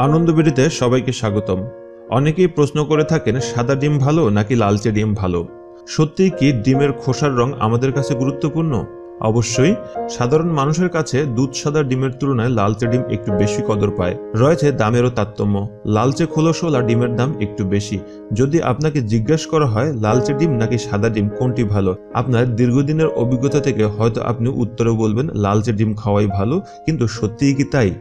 আনন্দবেড়িতে সবাইকে স্বাগতম। অনেকেই প্রশ্ন করে থাকেন, সাদা ডিম ভালো নাকি লালচে ডিম ভালো? সত্যিই কি ডিমের খোসার রং আমাদের কাছে গুরুত্বপূর্ণ? অবশ্যই, সাধারণ মানুষের কাছে দুধ সাদা ডিমের তুলনায় লালচে ডিম একটু বেশি কদর পায়। রয়েছে দামেরও তারতম্য। লালচে খোলসওয়ালা ডিমের দাম একটু বেশি। যদি আপনাকে জিজ্ঞাসা করা হয়, লালচে ডিম নাকি সাদা ডিম, কোনটি ভালো? আপনার দীর্ঘদিনের অভিজ্ঞতা থেকে হয়তো আপনি উত্তরে বলবেন, লালচে ডিম খাওয়াই ভালো, কিন্তু সত্যিই কি তাই?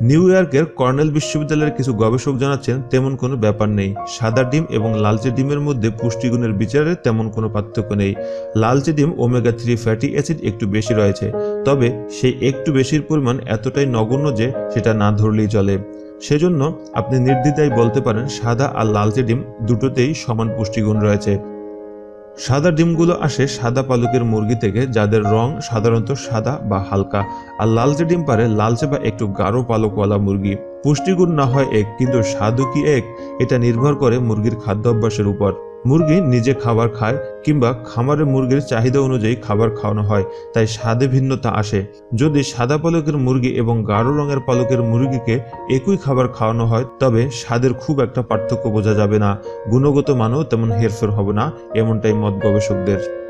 নিউ ইয়র্কের কর্নেল বিশ্ববিদ্যালয়ের কিছু গবেষক জানাচ্ছেন, তেমন কোনো ব্যাপার নেই। সাদা ডিম এবং লালচে ডিমের মধ্যে পুষ্টিগুণের বিচারে তেমন কোনো পার্থক্য নেই। লালচে ডিম ওমেগা থ্রি ফ্যাটি অ্যাসিড একটু বেশি রয়েছে, তবে সেই একটু বেশির পরিমাণ এতটাই নগণ্য যে সেটা না ধরলেই চলে। সেজন্য আপনি নির্দ্বিধায় বলতে পারেন, সাদা আর লালচে ডিম দুটোতেই সমান পুষ্টিগুণ রয়েছে। সাদা ডিমগুলো আসে সাদা পালকের মুরগি থেকে, যাদের রং সাধারণত সাদা বা হালকা। আর লালচে ডিম পারে লালচে বা একটু গাঢ় পালকওয়ালা মুরগি। পুষ্টিগুণ না হয় এক, কিন্তু স্বাদু কি এক? এটা নির্ভর করে মুরগির খাদ্য অভ্যাসের উপর। মুরগি নিজে খাবার খায় কিংবা খামারে মুরগির চাহিদা অনুযায়ী খাবার খাওয়ানো হয়, তাই স্বাদে ভিন্নতা আসে। যদি সাদা পালকের মুরগি এবং গাঢ় রঙের পালকের মুরগিকে একই খাবার খাওয়ানো হয়, তবে স্বাদের খুব একটা পার্থক্য বোঝা যাবে না। গুণগত মানও তেমন হেরফের হবে না, এমনটাই মত গবেষকদের।